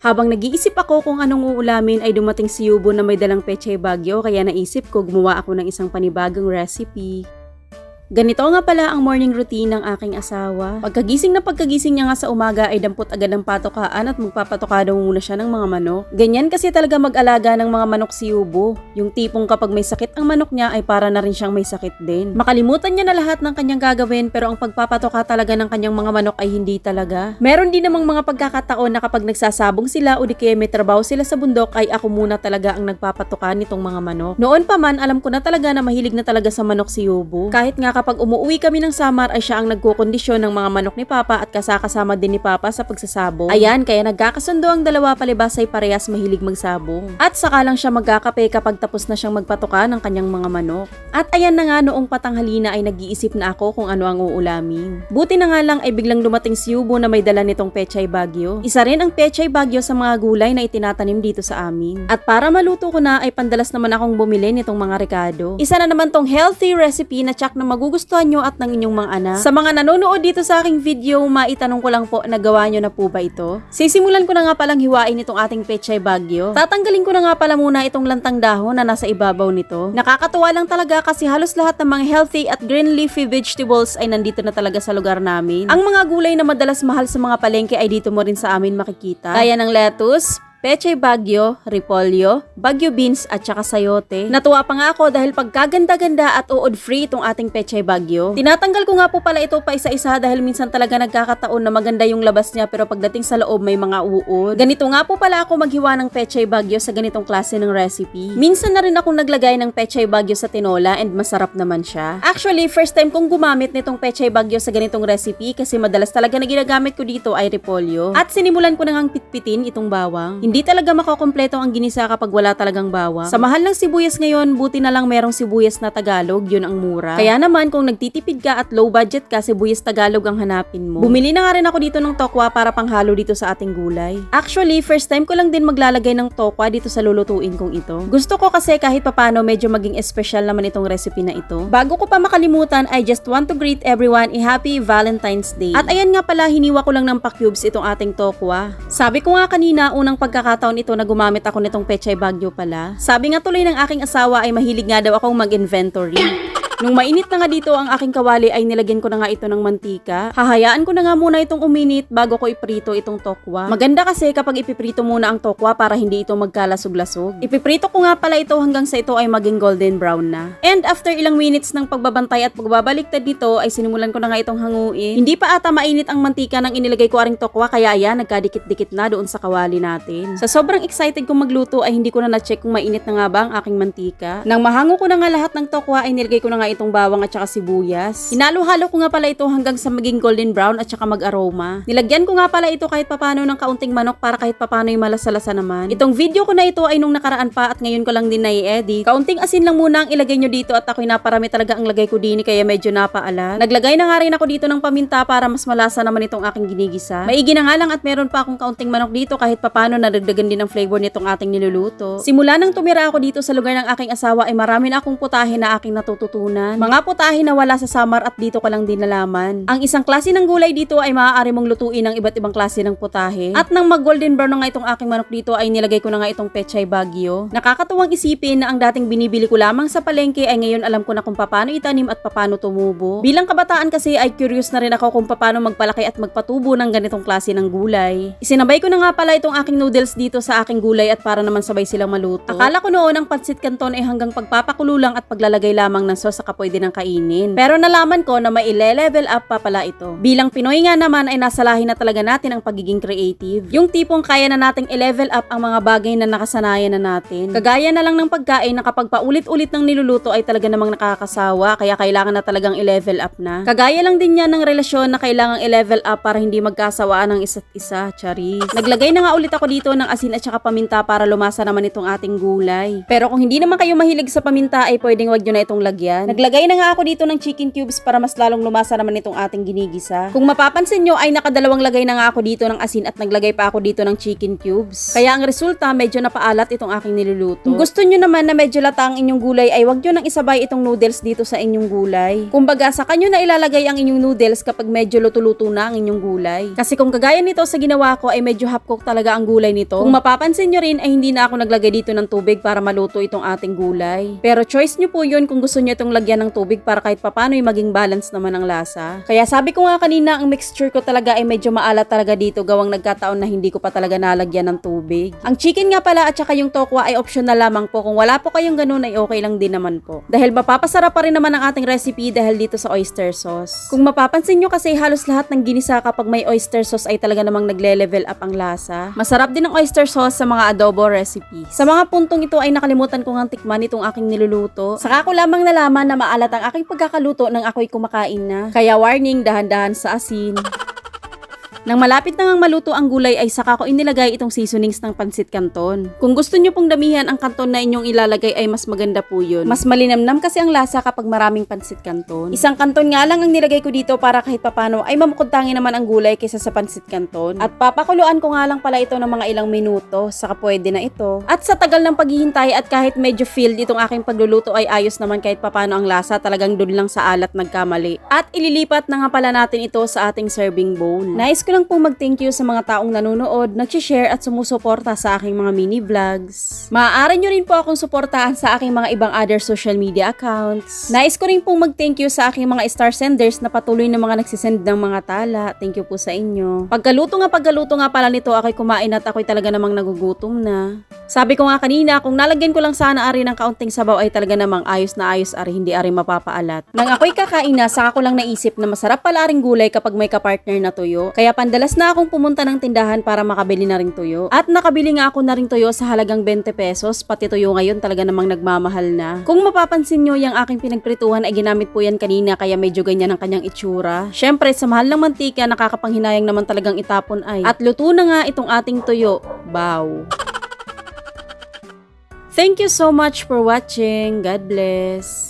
Habang nag-iisip ako kung anong uulamin ay dumating si Yubo na may dalang pechay bagyo kaya naisip ko gumawa ako ng isang panibagong recipe. Ganito nga pala ang morning routine ng aking asawa. Pagkagising na pagkagising niya nga sa umaga ay dampot agad ng patokaan at magpapatoka daw muna siya ng mga manok. Ganyan kasi talaga mag-alaga ng mga manok si Yubo. Yung tipong kapag may sakit ang manok niya ay para na rin siyang may sakit din. Makalimutan niya na lahat ng kanyang gagawin pero ang pagpapatoka talaga ng kanyang mga manok ay hindi talaga. Meron din namang mga pagkakataon na kapag nagsasabong sila o di kaya may trabaho sila sa bundok ay ako muna talaga ang nagpapatoka nitong mga manok. Noon pa man alam ko na talaga na mahilig na talaga sa manok si Yubo. Kahit nga kapag umuwi kami ng Samar ay siya ang nagkukondisyon ng mga manok ni Papa at kasakasama din ni Papa sa pagsasabong. Ayan, kaya nagkakasundo ang dalawa palibas ay parehas mahilig magsabong. At saka lang siya magkakape kapag tapos na siyang magpatuka ng kanyang mga manok. At ayan na nga noong patanghali na ay nag-iisip na ako kung ano ang uulamin. Buti na nga lang ay biglang dumating si Yubo na may dala nitong pechay bagyo. Isa rin ang pechay bagyo sa mga gulay na itinatanim dito sa amin. At para maluto ko na ay pandalas naman akong bumili nitong mga rekado. Isa na naman tong healthy recipe na tsak na magugustuhan nyo at ng inyong mga anak. Sa mga nanonood dito sa aking video, maitanong ko lang po, nagawa nyo na po ba ito? Sisimulan ko na nga palang hiwain itong ating pechay bagyo. Tatanggalin ko na nga pala muna itong lantang dahon na nasa ibabaw nito. Nakakatuwa lang talaga kasi halos lahat ng mga healthy at green leafy vegetables ay nandito na talaga sa lugar namin. Ang mga gulay na madalas mahal sa mga palengke ay dito mo rin sa amin makikita. Gaya ng lettuce, Pechay Bagyo, Repolyo, Bagyo Beans at saka Sayote. Natuwa pa nga ako dahil pagkaganda-ganda at uod-free itong ating Pechay Bagyo. Tinatanggal ko nga po pala ito pa isa-isa dahil minsan talaga nagkakataon na maganda yung labas niya pero pagdating sa loob may mga uod. Ganito nga po pala ako maghiwa ng Pechay Bagyo sa ganitong klase ng recipe. Minsan na rin akong naglagay ng Pechay Bagyo sa tinola and masarap naman siya. Actually, first time kong gumamit nitong Pechay Bagyo sa ganitong recipe kasi madalas talaga na ginagamit ko dito ay repolyo. At sinimulan ko nang pitpitin itong bawang. Hindi talaga makokompleto ang ginisa kapag wala talagang bawang. Sa mahal ng sibuyas ngayon, buti na lang merong sibuyas na Tagalog, yun ang mura. Kaya naman kung nagtitipid ka at low budget ka, sibuyas Tagalog ang hanapin mo. Bumili na nga rin ako dito ng tokwa para panghalo dito sa ating gulay. Actually, first time ko lang din maglalagay ng tokwa dito sa lulutuin kong ito. Gusto ko kasi kahit papano medyo maging espesyal naman itong recipe na ito. Bago ko pa makalimutan, I just want to greet everyone a happy Valentine's Day. At ayan nga pala, hiniwa ko lang ng pa-cubes itong ating tokwa. Sabi ko nga kanina, unang pagkakataon ito na gumamit ako nitong pechay bagyo pala. Sabi nga tuloy ng aking asawa ay mahilig nga daw akong mag-inventory. Nung mainit na nga dito ang aking kawali ay nilagyan ko na nga ito ng mantika. Hahayaan ko na nga muna itong uminit bago ko iprito itong tokwa. Maganda kasi kapag ipiprito muna ang tokwa para hindi ito magkalasog-lasog. Ipiprito ko nga pala ito hanggang sa ito ay maging golden brown na. And after ilang minutes ng pagbabantay at pagbabaliktad nito ay sinimulan ko na nga itong hanguin. Hindi pa ata mainit ang mantika nang inilagay ko aring tokwa kaya ayan nagkadikit-dikit na doon sa kawali natin. Sa sobrang excited kong magluto ay hindi ko na na-check kung mainit na nga ba ang aking mantika. Nang mahango ko na nga lahat ng tokwa ay nilagay ko na nga itong bawang at saka sibuyas. Hinalo-halo ko nga pala ito hanggang sa maging golden brown at saka mag-aroma. Nilagyan ko nga pala ito kahit papano ng kaunting manok para kahit papano yung malasalasa naman. Itong video ko na ito ay nung nakaraan pa at ngayon ko lang din na-edit. Kaunting asin lang muna ang ilagay nyo dito at ako'y naparami talaga ang lagay ko din kaya medyo napaalat. Naglagay na nga rin ako dito ng paminta para mas malasa naman itong aking ginigisa. Maigi na nga lang at meron pa akong kaunting manok dito kahit papano nadagdagan din ang flavor nitong ating niluluto. Simula nang tumira ako dito sa lugar ng aking asawa ay marami na akong putahe na aking natututunan. Mga putahe na wala sa summer at dito ko lang din nalaman. Ang isang klase ng gulay dito ay maaari mong lutuin ng iba't ibang klase ng putahe. At nang mag golden brown na nga itong aking manok dito ay nilagay ko na nga itong pechay bagyo. Nakakatuwang isipin na ang dating binibili ko lamang sa palengke ay ngayon alam ko na kung paano itanim at paano tumubo. Bilang kabataan kasi ay curious na rin ako kung paano magpalaki at magpatubo ng ganitong klase ng gulay. Isinabay ko na nga pala itong aking noodles dito sa aking gulay at para naman sabay silang maluto. Akala ko noon ang pancit canton ay hanggang pagpapakulo lang at paglalagay lamang ng sauce sa kapoy din ng kainin. Pero nalaman ko na may ile-level up pa pala ito. Bilang Pinoy nga naman ay nasa lahi na talaga natin ang pagiging creative. Yung tipong kaya na nating i-level up ang mga bagay na nakasanayan na natin. Kagaya na lang ng pagkain na kapag paulit-ulit ng niluluto ay talaga namang nakakasawa kaya kailangan na talagang i-level up na. Kagaya lang din yan ng relasyon na kailangang i-level up para hindi magkasawaan ng isa't isa, charis. Naglagay na nga ulit ako dito ng asin at saka paminta para lumasa naman itong ating gulay. Pero kung hindi naman kayo mahilig sa paminta ay pwedeng wag nyo na itong lagyan. Naglagay na nga ako dito ng chicken cubes para mas lalong lumasa naman itong ating ginigisa. Kung mapapansin nyo ay nakadalawang lagay na nga ako dito ng asin at naglagay pa ako dito ng chicken cubes. Kaya ang resulta medyo napaalat itong aking niluluto. Kung gusto nyo naman na medyo lata ang inyong gulay ay wag nyo nang isabay itong noodles dito sa inyong gulay. Kumbaga sa kanyo na ilalagay ang inyong noodles kapag medyo luto-luto na ang inyong gulay. Kasi kung kagaya nito sa ginawa ko ay medyo half cook talaga ang gulay nito. Kung mapapansin nyo rin ay hindi na ako naglagay dito ng tubig para maluto itong ating gulay. Pero choice nyo po yun kung gusto nyo itong lagyan ng tubig para kahit papano ay maging balance naman ang lasa. Kaya sabi ko nga kanina ang mixture ko talaga ay medyo maalat talaga dito gawang nagkataon na hindi ko pa talaga nalagyan ng tubig. Ang chicken nga pala at saka yung tokwa ay optional lamang po. Kung wala po kayong ganun ay okay lang din naman po. Dahil mapapasarap pa rin naman ang ating recipe dahil dito sa oyster sauce. Kung mapapansin nyo kasi halos lahat ng ginisa kapag may oyster sauce ay talaga namang nagle-level up ang lasa. Masarap din ang oyster sauce sa mga adobo recipes. Sa mga puntong ito ay nakalimutan ko ngang tikman itong aking niluluto. Saka ko lamang nalaman na maalat ang aking pagkakaluto nang ako'y kumakain na. Kaya warning, dahan-dahan sa asin. Nang malapit na ngang maluto ang gulay ay saka ko inilagay itong seasonings ng pansit canton. Kung gusto nyo pong damihan ang kanton na inyong ilalagay ay mas maganda po yun. Mas malinamnam kasi ang lasa kapag maraming pansit canton. Isang kanton nga lang ang nilagay ko dito para kahit papano ay mamukod-tangi naman ang gulay kaysa sa pansit canton. At papakuluan ko nga lang pala ito ng mga ilang minuto, saka pwede na ito. At sa tagal ng paghihintay at kahit medyo filled itong aking pagluluto ay ayos naman kahit papano ang lasa, talagang dun lang sa alat nagkamali. At ililipat na nga pala natin ito sa ating serving bowl. Nais ko lang pong mag-thank you sa mga taong nanonood, nag-share at sumusuporta sa aking mga mini vlogs. Maaari nyo rin po akong suportahan sa aking mga ibang other social media accounts. Nais ko rin pong mag-thank you sa aking mga star senders na patuloy na mga nagsisend ng mga tala. Thank you po sa inyo. Pagkaluto nga pagkaluto nga pala nito, ako'y kumain at ako'y talaga namang nagugutom na. Sabi ko nga kanina, kung nalagyan ko lang sana ari ng kaunting sabaw ay talaga namang ayos na ayos ari, hindi ari mapapaalat. Nang ako'y kakain na, saka ko lang naisip na masarap pala ring gulay kapag may kapartner na tuyo. Kaya pandalas na akong pumunta ng tindahan para makabili na ring tuyo. At nakabili nga ako na ring tuyo sa halagang 20 pesos, pati tuyo ngayon talaga namang nagmamahal na. Kung mapapansin nyo, yung aking pinagprituhan ay ginamit po yan kanina kaya medyo ganyan ang kanyang itsura. Syempre, sa mahal ng mantika, nakakapanghinayang naman talagang itapon ay. At luto na nga itong ating tuyo. Bow. Thank you so much for watching. God bless.